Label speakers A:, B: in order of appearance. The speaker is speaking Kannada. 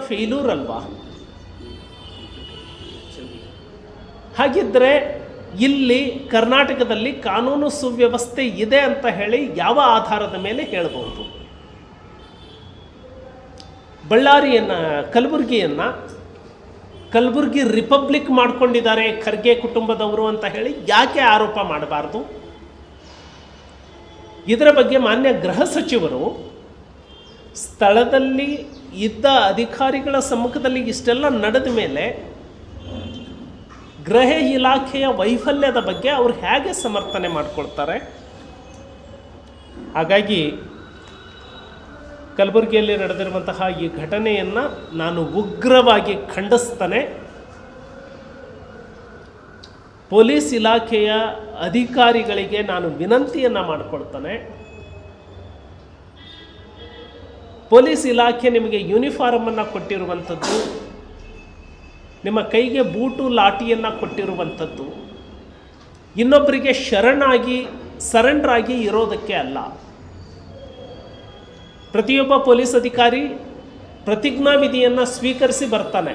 A: ಫೇಲ್ಯೂರ್ ಅಲ್ವಾ ಹಾಗಿದ್ರೆ ಇಲ್ಲಿ ಕರ್ನಾಟಕದಲ್ಲಿ ಕಾನೂನು ಸುವ್ಯವಸ್ಥೆ ಇದೆ ಅಂತ ಹೇಳಿ ಯಾವ ಆಧಾರದ ಮೇಲೆ ಹೇಳಬಹುದು? ಬಳ್ಳಾರಿಯನ್ನ, ಕಲಬುರಗಿಯನ್ನ ಕಲಬುರಗಿ ರಿಪಬ್ಲಿಕ್ ಮಾಡ್ಕೊಂಡಿದ್ದಾರೆ ಖರ್ಗೆ ಕುಟುಂಬದವರು ಅಂತ ಹೇಳಿ ಯಾಕೆ ಆರೋಪ ಮಾಡಬಾರ್ದು? ಇದರ ಬಗ್ಗೆ ಮಾನ್ಯ ಗೃಹ ಸಚಿವರು ಸ್ಥಳದಲ್ಲಿ ಇದ್ದ ಅಧಿಕಾರಿಗಳ ಸಮ್ಮುಖದಲ್ಲಿ ಇಷ್ಟೆಲ್ಲ ನಡೆದ ಮೇಲೆ ಗೃಹ ಇಲಾಖೆಯ ವೈಫಲ್ಯದ ಬಗ್ಗೆ ಅವರು ಹೇಗೆ ಸಮರ್ಥನೆ ಮಾಡಿಕೊಳ್ತಾರೆ? ಹಾಗಾಗಿ ಕಲಬುರಗಿಯಲ್ಲಿ ನಡೆದಿರುವಂತಹ ಈ ಘಟನೆಯನ್ನು ನಾನು ಉಗ್ರವಾಗಿ ಖಂಡಿಸ್ತಾನೆ. ಪೊಲೀಸ್ ಇಲಾಖೆಯ ಅಧಿಕಾರಿಗಳಿಗೆ ನಾನು ವಿನಂತಿಯನ್ನು ಮಾಡಿಕೊಳ್ತೇನೆ. ಪೊಲೀಸ್ ಇಲಾಖೆ ನಿಮಗೆ ಯೂನಿಫಾರ್ಮನ್ನು ಕೊಟ್ಟಿರುವಂಥದ್ದು, ನಿಮ್ಮ ಕೈಗೆ ಬೂಟು ಲಾಠಿಯನ್ನು ಕೊಟ್ಟಿರುವಂಥದ್ದು. ಇನ್ನೊಬ್ಬರಿಗೆ ಶರಣಾಗಿ ಸರೆಂಡರ್ ಆಗಿ ಇರೋದಕ್ಕೆ ಅಲ್ಲ. ಪ್ರತಿಯೊಬ್ಬ ಪೊಲೀಸ್ ಅಧಿಕಾರಿ ಪ್ರತಿಜ್ಞಾವಿಧಿಯನ್ನು ಸ್ವೀಕರಿಸಿ ಬರ್ತಾನೆ.